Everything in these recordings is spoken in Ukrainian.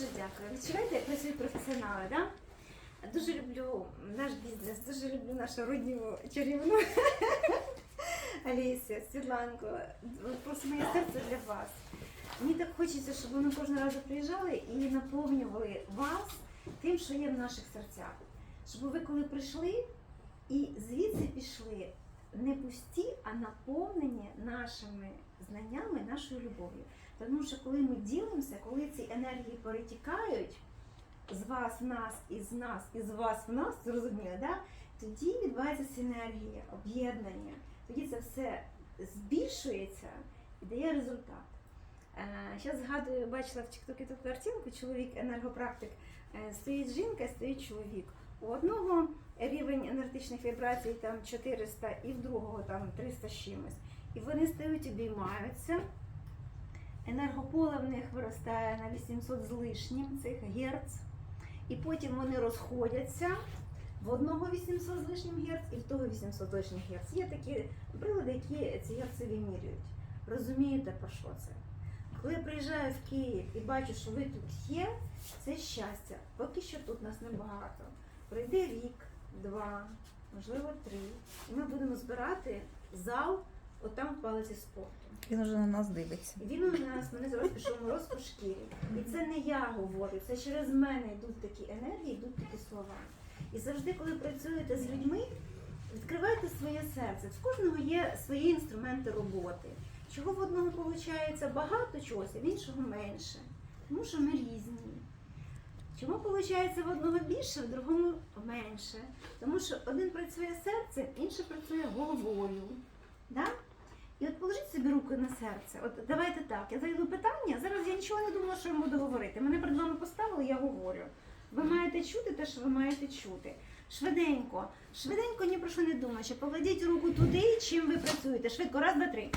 дуже дякую. Відчуваєте, як працюють професіонали, да? Дуже люблю наш бізнес, дуже люблю нашу родню чарівну Алісія, Світланку. Просто моє серце для вас. Мені так хочеться, щоб ви кожного разу приїжджали і наповнювали вас тим, що є в наших серцях. Щоб ви коли прийшли і звідси пішли не пусті, а наповнені нашими знаннями, нашою любов'ю. Тому що коли ми ділимося, коли ці енергії перетікають з вас в нас, і з нас, і з вас в нас, зрозуміло, да? тоді відбувається синергія, об'єднання, тоді це все збільшується і дає результат. Зараз згадую, бачила в Тіктокі таку картинку, чоловік енергопрактик, е, стоїть жінка, стоїть чоловік. У одного рівень енергетичних вібрацій там 400 і в другого там 300 з чимось. І вони стають, обіймаються. Енергополе в них виростає на 800 з лишнім цих герц. І потім вони розходяться в одного 800 з лишнім герц і в того 800 з лишнім герц. Є такі прилади, які ці герци вимірюють. Розумієте, про що це? Коли я приїжджаю в Київ і бачу, що ви тут є, це щастя. Поки що тут нас небагато. Пройде рік, два, можливо, три. І ми будемо збирати зал отам в палаці спорту. Він уже на нас дивиться. Він у нас мене зараз пішов мороз по шкірі. І це не я говорю, це через мене йдуть такі енергії, йдуть такі слова. І завжди, коли працюєте з людьми, відкривайте своє серце. В кожного є свої інструменти роботи. Чого в одного виходить багато чогось, а в іншого менше. Тому що ми різні. Чому виходить в одного більше, в другому менше? Тому що один працює серцем, інший працює головою. Да? І от положіть собі руку на серце. От давайте так. Я зайду питання. Зараз я нічого не думала, що я буду говорити. Мене перед вами поставили, я говорю. Ви маєте чути те, що ви маєте чути. Швиденько, швиденько ні про що не думаючи. Покладіть руку туди, чим ви працюєте. Швидко, раз, два, три.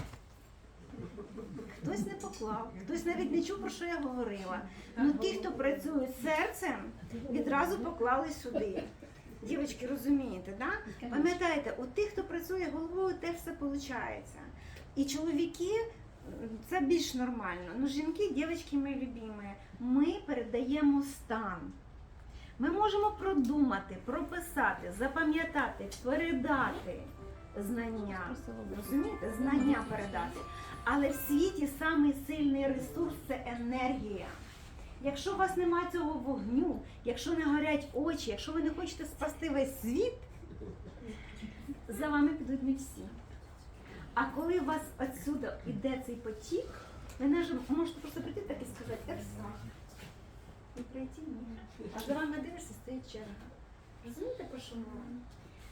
Хтось не поклав, хтось навіть не чув, про що я говорила. Ну ті, хто працює серцем, відразу поклали сюди. Дівчатки, розумієте, да? Пам'ятаєте, у тих, хто працює головою, теж все виходить. І чоловіки це більш нормально. Ну, жінки, дівчатки мої любимі, ми передаємо стан. Ми можемо продумати, прописати, запам'ятати, передати знання. Розумієте? Знання передати. Але в світі самий сильний ресурс це енергія. Якщо у вас немає цього вогню, якщо не горять очі, якщо ви не хочете спасти весь світ, за вами підуть не всі. А коли у вас отсюда йде цей потік, ви ж- можете просто прийти так і сказати, Ерса. І прийти ні. А за вами дивишся, стоїть черга. Розумієте, про що мова?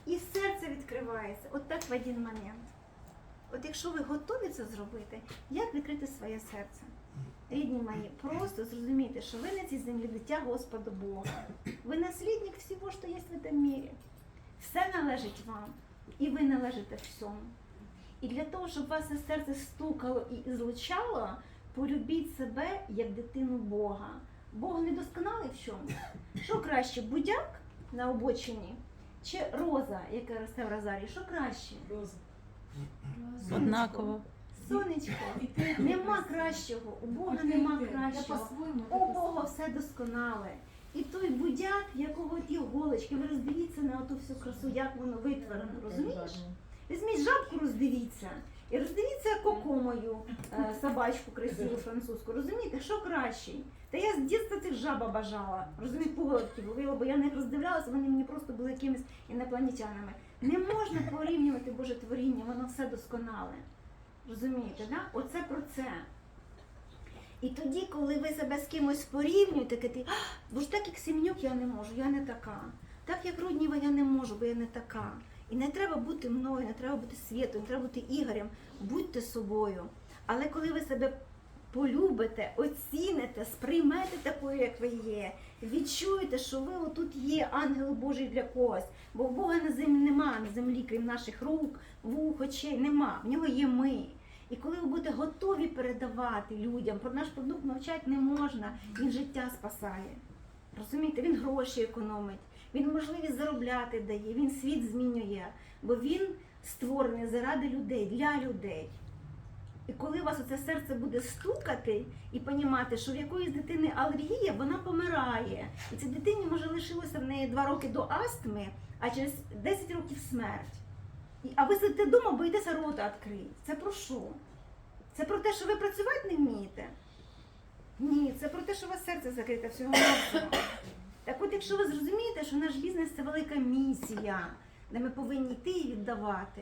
І серце відкривається, от так в один момент. От якщо ви готові це зробити, як відкрити своє серце? Рідні мої, просто зрозумійте, що ви на цій землі дитя Господа Бога. Ви наслідник всього, що є в цьому мірі. Все належить вам, і ви належите всьому. І для того, щоб ваше серце стукало і злучало, полюбіть себе як дитину Бога. Бог не досконалий в чому? Що краще, будяк на обочині чи роза, яка росте в розарі? Що краще? Однаково. Сонечко, нема кращого, у Бога нема кращого. У Бога все досконале. І той будяк, якого ті голочки, ви роздивіться на ту всю красу, як воно витворено, розумієш? Візьміть жабку, роздивіться. І роздивіться коко мою е, собачку красиву французьку. Розумієте, що краще? Та я з дитинства цих жаба бажала. Розумієте, погодки ловила, бо я них роздивлялася, вони мені просто були якимись інопланетянами. Не можна порівнювати Боже творіння, воно все досконале. Розумієте, да? Оце про це. І тоді, коли ви себе з кимось порівнюєте, ти, бо ж так як Семенюк я не можу, я не така. Так як Рудніва я не можу, бо я не така. І не треба бути мною, не треба бути світом, не треба бути ігорем. Будьте собою. Але коли ви себе полюбите, оціните, сприймете такою, як ви є, відчуєте, що ви отут є ангел Божий для когось, бо Бога на землі нема на землі, крім наших рук, вух, очей, нема. В нього є ми. І коли ви будете готові передавати людям, про наш продукт навчати не можна, він життя спасає. Розумієте, він гроші економить, він можливість заробляти дає, він світ змінює, бо він створений заради людей, для людей. І коли у вас оце серце буде стукати і понімати, що в якоїсь дитини алергія, вона вмирає. І цій дитині може лишилося в неї 2 роки до астми, а через 10 років смерть. А ви сидите вдома, боїтеся рота відкрити. Це про що? Це про те, що ви працювати не вмієте? Ні, це про те, що у вас серце закрите всього. Так от, якщо ви зрозумієте, що наш бізнес це велика місія, де ми повинні йти і віддавати.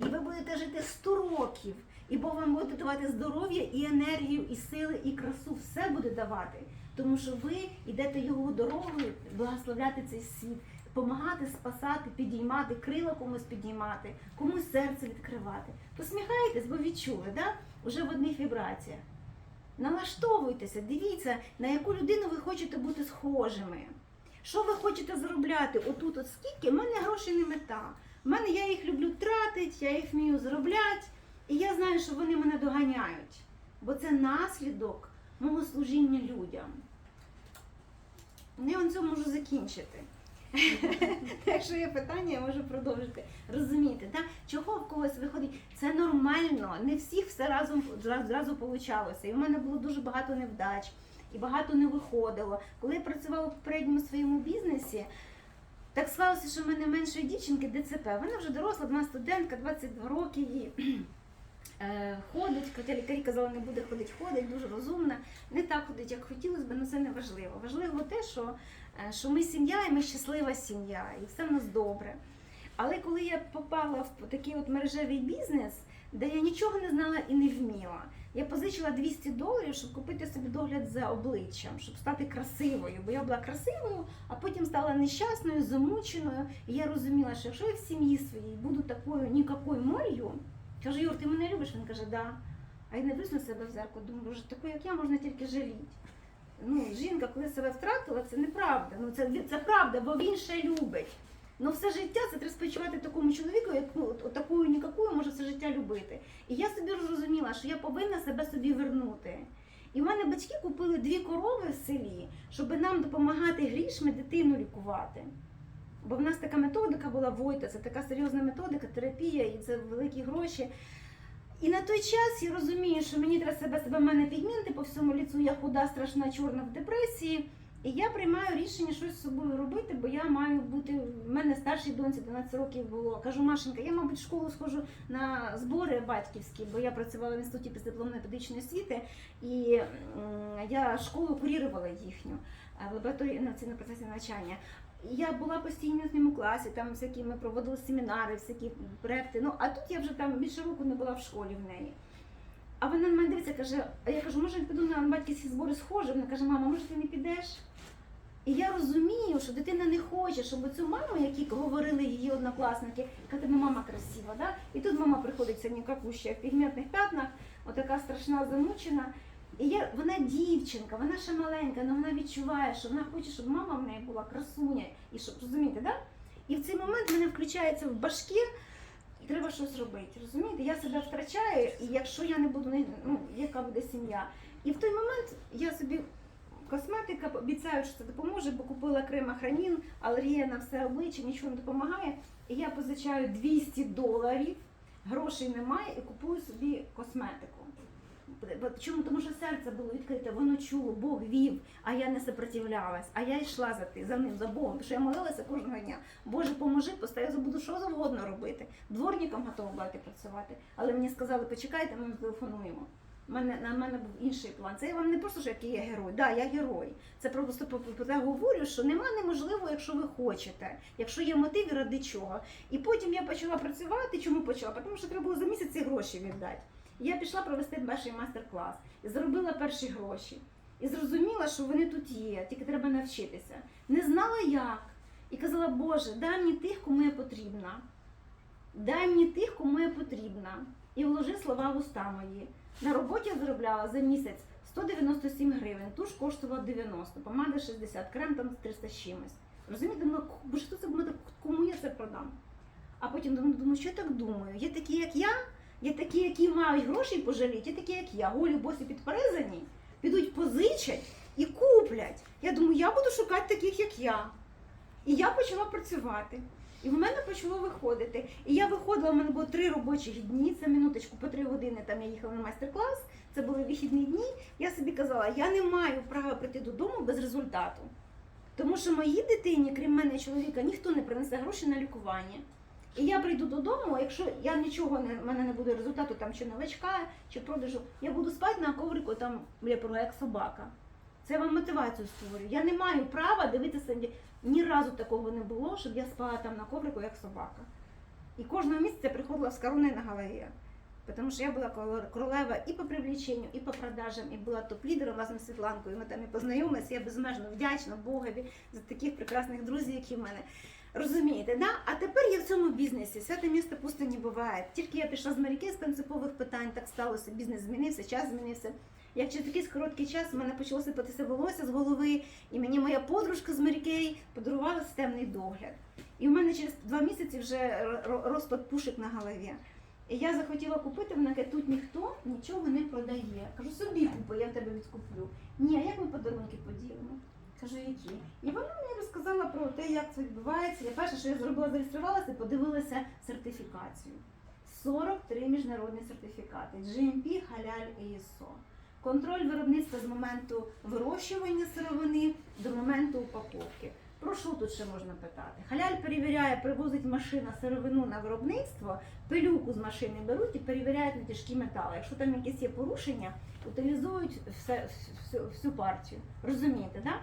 І ви будете жити 100 років, і Бог вам буде давати здоров'я і енергію, і сили, і красу. Все буде давати. Тому що ви йдете його дорогою, благословляти цей світ, допомагати, спасати, підіймати, крила комусь підіймати, комусь серце відкривати. Посміхайтесь, бо відчули, да? Уже в одних вібраціях. Налаштовуйтеся, дивіться, на яку людину ви хочете бути схожими. Що ви хочете заробляти? Отут, от скільки? У мене гроші не мета. У мене я їх люблю тратити, я їх вмію заробляти, і я знаю, що вони мене доганяють. Бо це наслідок мого служіння людям. Ну, Я на цьому можу закінчити. Якщо є питання, я можу продовжити. Розумієте, так? чого в когось виходить? Це нормально, не всіх все разом зразу, получалося. І в мене було дуже багато невдач, і багато не виходило. Коли я працювала в попередньому своєму бізнесі, так склалося, що в мене меншої дівчинки ДЦП. Вона вже доросла, вона студентка, 22 роки їй. е, Ходить, хоча лікарі казали, не буде ходити, ходить, дуже розумна. Не так ходить, як хотілося б, але це не важливо. Важливо те, що, що ми сім'я, і ми щаслива сім'я, і все в нас добре. Але коли я попала в такий от мережевий бізнес, де я нічого не знала і не вміла, я позичила 200 доларів, щоб купити собі догляд за обличчям, щоб стати красивою. Бо я була красивою, а потім стала нещасною, замученою. І я розуміла, що якщо я в сім'ї своїй буду такою нікакою молью, кажу, Юр, ти мене любиш? Він каже, да. А я дивлюсь на себе в зеркало, думаю, боже, такою, як я, можна тільки жаліти. Ну, жінка, коли себе втратила, це неправда. Ну, це, це правда, бо він ще любить. Ну, все життя це треба спочивати такому чоловіку, як ну, такою нікакою може все життя любити. І я собі зрозуміла, що я повинна себе собі вернути. І в мене батьки купили дві корови в селі, щоб нам допомагати грішми дитину лікувати. Бо в нас така методика була Войта, це така серйозна методика, терапія, і це великі гроші. І на той час я розумію, що мені треба себе себе в мене підмінити по всьому ліцу, я худа, страшна, чорна в депресії. І я приймаю рішення щось з собою робити, бо я маю бути. В мене старшій доньці 12 років було. Кажу, Машенька, я, мабуть, в школу схожу на збори батьківські, бо я працювала в інституті післядипломної педагогічної освіти, і я школу курірувала їхню в лабораторії інноваційного процесу навчання. Я була постійно в ньому класі, там всякі ми проводили семінари, всякі проекти. Ну а тут я вже там більше року не була в школі в неї. А вона на мене дивиться, каже, а я кажу, може я піду на батьківські збори схожі? Вона каже, мама, може ти не підеш? І я розумію, що дитина не хоче, щоб цю маму, які говорили її однокласники, яка тебе мама красива, да? і тут мама приходить сьогодні какуща в пігментних п'ятнах, отака страшна замучена. І я, вона дівчинка, вона ще маленька, але вона відчуває, що вона хоче, щоб мама в неї була красуня. І щоб розумієте, да? І в цей момент мене включається в башки, треба щось робити. Розумієте? Я себе втрачаю, і якщо я не буду, ну, яка буде сім'я. І в той момент я собі косметика обіцяю, що це допоможе, бо купила крем Ахранін, алергія на все обличчя, нічого не допомагає. І я позичаю 200 доларів, грошей немає і купую собі косметику. Чому? Тому що серце було відкрите, воно чуло, Бог вів, а я не сопротивлялась, а я йшла за ти, за ним, за Богом, тому що я молилася кожного дня. Боже, поможи, постав, я буду що завгодно робити. Дворником готова була працювати. Але мені сказали, почекайте, ми телефонуємо. Мене, на мене був інший план. Це я вам не просто, що який я герой. Да, я герой. Це просто про про те говорю, що нема неможливо, якщо ви хочете, якщо є мотив ради чого. І потім я почала працювати. Чому почала? Тому що треба було за місяць ці гроші віддати. Я пішла провести перший майстер-клас і заробила перші гроші. І зрозуміла, що вони тут є, тільки треба навчитися. Не знала як. І казала, Боже, дай мені тих, кому я потрібна. Дай мені тих, кому я потрібна. І вложи слова в уста мої. На роботі я заробляла за місяць 197 гривень, туш коштувала 90, помада 60, крем там 300 з чимось. Розумієте, думаю, боже, що це буде, кому я це продам? А потім думаю, що я так думаю? Є такі, як я, є такі, які мають гроші пожаліти, є такі, як я, голі босі підперезані, підуть позичать і куплять. Я думаю, я буду шукати таких, як я. І я почала працювати. І в мене почало виходити. І я виходила, в мене було три робочих дні, це минуточку по три години. Там я їхала на майстер-клас, це були вихідні дні. Я собі казала, я не маю права прийти додому без результату. Тому що моїй дитині, крім мене чоловіка, ніхто не принесе гроші на лікування. І я прийду додому, якщо я нічого не в мене не буде результату там чи новачка, чи продажу, я буду спати на коврику там порога, як собака. Це я вам мотивацію створюю. Я не маю права дивитися ні, разу такого не було, щоб я спала там на коврику, як собака. І кожного місяця приходила з короною на голові. Тому що я була королева і по привліченню, і по продажам, і була топ-лідером разом з Світланкою. Ми там і познайомилися. Я безмежно вдячна Богові за таких прекрасних друзів, які в мене. Розумієте, да? А тепер я в цьому бізнесі. Святе місто пусто не буває. Тільки я пішла з Маріки з принципових питань, так сталося. Бізнес змінився, час змінився. Як через такий короткий час в мене почало сипатися волосся з голови, і мені моя подружка з Марікей подарувала системний догляд. І в мене через два місяці вже ро- ро- розпад пушик на голові. І я захотіла купити, вона каже, тут ніхто нічого не продає. Кажу, собі купи, я в тебе відкуплю. Ні, а як ми подарунки поділимо? Кажу, які? І вона мені розказала про те, як це відбувається. Я перше, що я зробила, зареєструвалася, подивилася сертифікацію. 43 міжнародні сертифікати GMP, Халяль і ISO. Контроль виробництва з моменту вирощування сировини до моменту упаковки. Про що тут ще можна питати? Халяль перевіряє, привозить машина сировину на виробництво, пилюку з машини беруть і перевіряють на тяжкі метали. Якщо там якісь є порушення, утилізують все, всю, всю партію. Розумієте, так?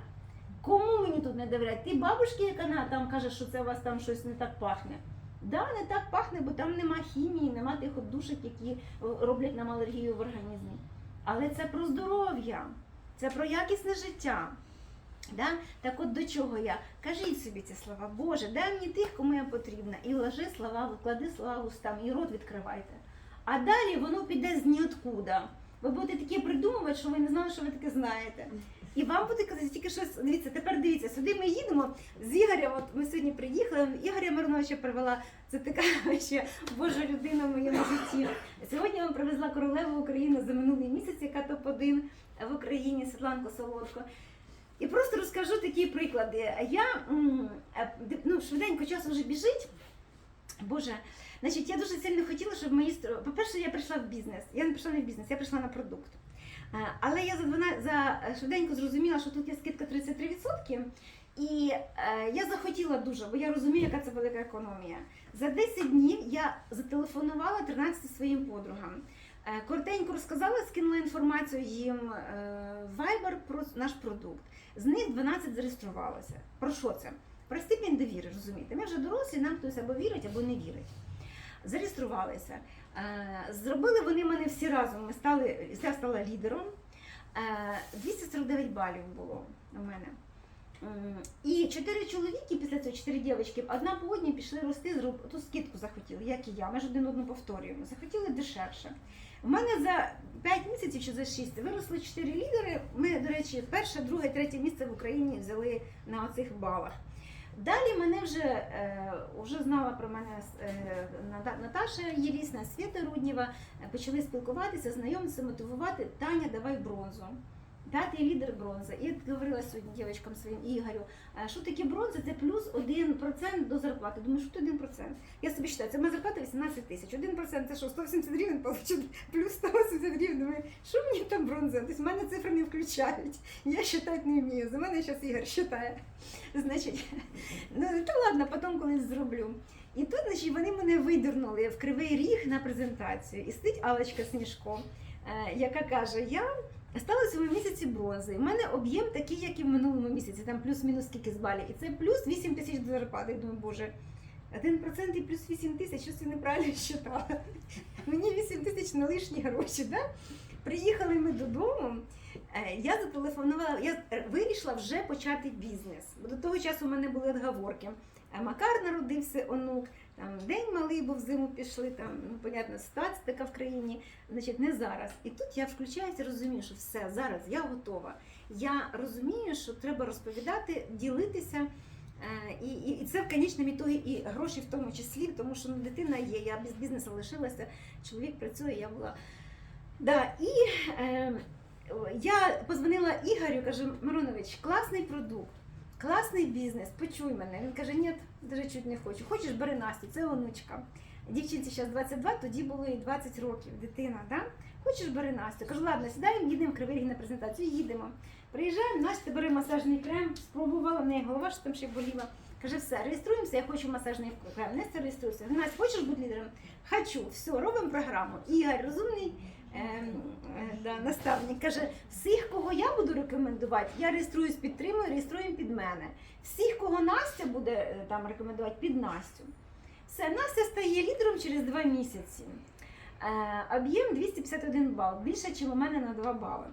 Кому мені тут не довіряють? Ти бабушки, яка там каже, що це у вас там щось не так пахне. Да, не так пахне, бо там нема хімії, нема тих отдушок, які е, роблять нам алергію в організмі. Але це про здоров'я, це про якісне життя. Да? Так от до чого я? Кажіть собі ці слова, Боже, дай мені тих, кому я потрібна, і вложи слова, вклади слова в уста, і рот відкривайте. А далі воно піде з ніоткуда. Ви будете таке придумувати, що ви не знали, що ви таке знаєте. І вам буде казати тільки щось. Дивіться, тепер дивіться, сюди ми їдемо з Ігорем. От ми сьогодні приїхали. Ігоря Мироновича привела. Це така ще Божа людина в моєму житті. Сьогодні вам привезла королеву України за минулий місяць, яка топ-1 в Україні, Світланку Солодко. І просто розкажу такі приклади. Я е, ну, швиденько час вже біжить. Боже, значить, я дуже сильно хотіла, щоб мої стро- По-перше, я прийшла в бізнес. Я не прийшла не в бізнес, я прийшла на продукт. Е, Але я за 12, за е, швиденько зрозуміла, що тут є скидка 33%. І е, я захотіла дуже, бо я розумію, яка це велика економія. За 10 днів я зателефонувала 13 своїм подругам. Е, Коротенько розказала, скинула інформацію їм е, Viber про наш продукт. З них 12 зареєструвалося. Про що це? Про степінь довіри, розумієте? Ми вже дорослі, нам хтось або вірить, або не вірить. Зареєструвалися. Е, Зробили вони мене всі разом. Ми стали, я стала лідером. Е, 249 балів було у мене. І чотири чоловіки після цього, чотири дівчатки, одна по одній пішли рости, зроб- ту скидку захотіли, як і я. Ми ж один одну повторюємо. Захотіли дешевше. У мене за 5 місяців чи за 6 виросли 4 лідери. Ми, до речі, перше, друге, третє місце в Україні взяли на оцих балах. Далі мене вже, е, вже знала про мене е, Наташа Єлісна, Світа Руднєва, е, почали спілкуватися, знайомитися, мотивувати. Таня, давай бронзу. П'ятий лідер бронза. І говорила сьогодні дівчаткам своїм Ігорю, е, що таке бронза? Це плюс 1% до зарплати. Думаю, що це 1%? Я собі вважаю, це моя зарплата 18 тисяч. 1% це що, 180 гривень получу, плюс 180 гривень. Думаю, що мені там бронза? Тобто в мене цифри не включають. Я вважати не вмію. За мене зараз Ігор вважає. Значить, ну та ладно, потім колись зроблю. І тут, значить, вони мене видернули в кривий ріг на презентацію. І сидить Алочка Сніжко, е, яка каже: Я стала в цьому місяці бронзи. У мене об'єм такий, як і в минулому місяці, там плюс-мінус скільки з балів. І це плюс 8 тисяч до зарплати. Я думаю, боже. 1% і плюс 8 тисяч, щось я неправильно считала. Мені 8 тисяч на лишні гроші, да? Приїхали ми додому. е, Я зателефонувала, я вирішила вже почати бізнес. Бо до того часу в мене були відговорки. Е, Макар народився онук, там день малий був зиму пішли, там, ну, понятно, ситуація така в країні, значить, не зараз. І тут я включаюся, розумію, що все, зараз я готова. Я розумію, що треба розповідати, ділитися. Е, І, і, і це в конечному ітогі і гроші в тому числі, тому що ну, дитина є, я без бізнесу лишилася, чоловік працює, я була. Да, і е, я позвонила Ігорю, кажу, Миронович, класний продукт, класний бізнес, почуй мене. Він каже, ні, навіть чуть не хочу. Хочеш, бери Настю, це онучка. Дівчинці зараз 22, тоді було їй 20 років, дитина, да? Хочеш бери Настю? Кажу, ладно, сідаємо, їдемо Кривий на презентацію, їдемо. Приїжджаємо, Настя бере масажний крем, спробувала, в неї голова що там ще боліла. Каже, все, реєструємося, я хочу масажний крем. Настя реєструйся. Настя, хочеш бути лідером? Хочу, все, робимо програму. Ігор, розумний да, наставник, каже, всіх, кого я буду рекомендувати, я реєструюсь, підтримую, реєструємо під мене. Всіх, кого Настя буде е, там рекомендувати, під Настю. Все, Настя стає лідером через два місяці. Е, об'єм 251 бал, більше, ніж у мене на 2 бали.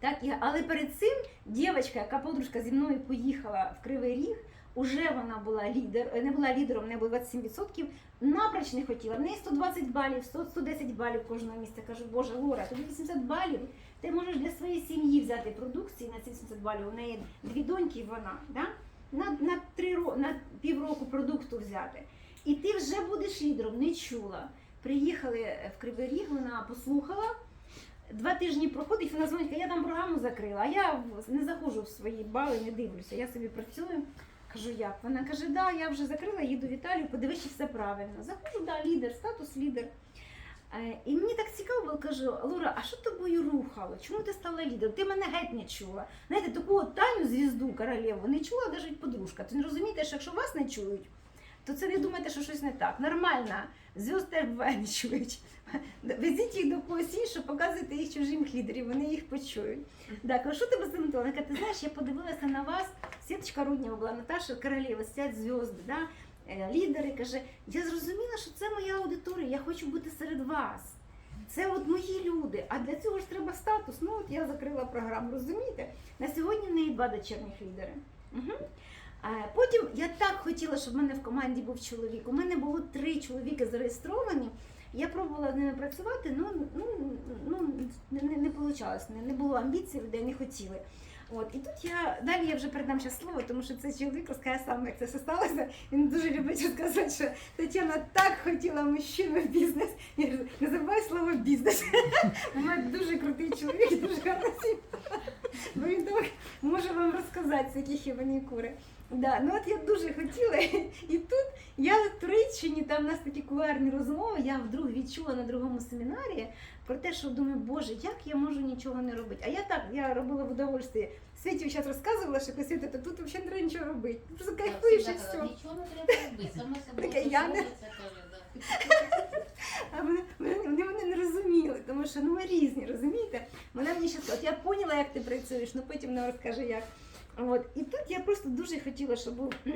Так, але перед цим дівчинка, яка подружка зі мною поїхала в Кривий Ріг, уже вона була лідер, не була лідером, не було 27%, напроч не хотіла. В неї 120 балів, 100, 110 балів кожного місця. Кажу, боже, Лора, тобі 80 балів. Ти можеш для своєї сім'ї взяти продукції на ці 80 балів. У неї дві доньки і вона. Да? На, на, три, на півроку продукту взяти. І ти вже будеш лідером, не чула. Приїхали в Кривий Ріг, вона послухала. Два тижні проходить, вона дзвонить, я там програму закрила, а я не заходжу в свої бали, не дивлюся. Я собі працюю. Кажу, як? Вона каже, да, я вже закрила, їду в Італію, подивись, все правильно. Заходжу, да, лідер, статус лідер. Е, І мені так цікаво було, кажу, Лора, а що тобою рухало? Чому ти стала лідером? Ти мене геть не чула. Знаєте, таку от Таню звізду королеву не чула навіть подружка. Ти не розумієте, що якщо вас не чують, то це не думайте, що щось не так. Нормально, зв'язки теж. Везіть їх до когось іншого, показуйте їх чужим лідерів, вони їх почують. Так, а що змотила? Вона каже, ти знаєш, я подивилася на вас, Світочка Руднєва була, Наташа Королєва, сидять зв'язки, да? е, лідери, каже, я зрозуміла, що це моя аудиторія, я хочу бути серед вас. Це от мої люди. А для цього ж треба статус. Ну от я закрила програму, розумієте? На сьогодні в неї два дочерніх лідери. Угу. Потім я так хотіла, щоб в мене в команді був чоловік. У мене було три чоловіки зареєстровані. Я пробувала з ними працювати, ну, ну, ну не, не, не вийшло, не, не було амбіцій, людей не хотіли. От, і тут я далі я вже передам ще слово, тому що цей чоловік розкаже сам, як це все сталося. Він дуже любить розказати, що Тетяна так хотіла мужчину в бізнес. Я кажу, не забувай слово бізнес. У мене дуже крутий чоловік, дуже сім'я. Бо він може вам розказати, з які хібані кури. Да, ну от я дуже хотіла, і тут я в Туреччині, там у нас такі кулуарні розмови, я вдруг відчула на другому семінарі про те, що думаю, боже, як я можу нічого не робити. А я так, я робила в удовольстві. Світі зараз розказувала, що Світа, то тут взагалі не треба нічого робити. Ти Просто кайфуєш і все. Нічого не треба робити, саме собою. Я не-. А вони, вони, мене не розуміли, тому що ну ми різні, розумієте? Вона мені ще сказала, от я поняла, як ти працюєш, ну потім вона розкаже як. От. І тут я просто дуже хотіла, щоб був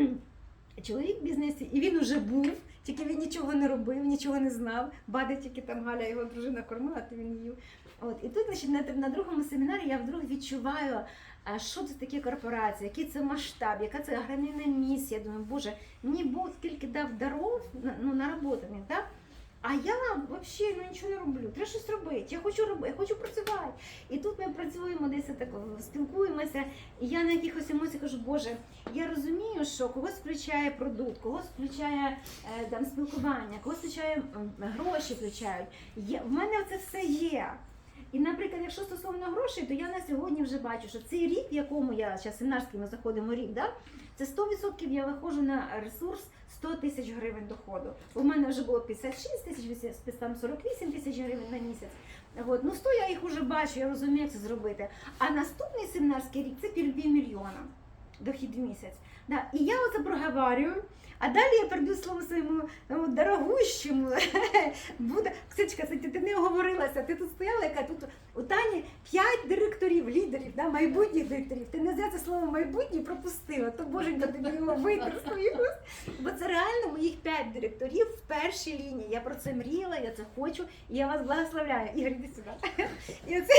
чоловік в бізнесі, і він уже був, тільки він нічого не робив, нічого не знав. Бади тільки там Галя його дружина кормила, то він їв. От. І тут, значить, на, на другому семінарі я вдруг відчуваю, що це таке корпорація, який це масштаб, яка це гранильна місія. Я Думаю, боже, мені Бог скільки дав даров ну, наработаних, так? А я взагалі ну, нічого не роблю. Треба щось робити. Я хочу робити, я хочу працювати. І тут ми працюємо десь так, спілкуємося, і я на якихось емоціях кажу, Боже, я розумію, що когось включає продукт, когось включає е, там спілкування, когось включає гроші включають. Є, в мене це все є. І, наприклад, якщо стосовно грошей, то я на сьогодні вже бачу, що цей рік, в якому я зараз семінарський ми заходимо рік, да, це 100% я виходжу на ресурс 100 тисяч гривень доходу. У мене вже було 56 тисяч, там 48 тисяч гривень на місяць. От. Ну 100 я їх вже бачу, я розумію, як це зробити. А наступний семінарський рік це півмільйона дохід в місяць. Да. І я оце проговорюю. А далі я передаю слово своєму ну, дорогущому. Буде. Ксечка, ти, не оговорилася, ти тут стояла, яка тут у Тані п'ять директорів, лідерів, да, майбутніх директорів. Ти не це слово майбутнє пропустила, то боженька тобі його з. Бо це реально моїх п'ять директорів в першій лінії. Я про це мріяла, я це хочу, і я вас благословляю. Ігор, іди сюди. І оце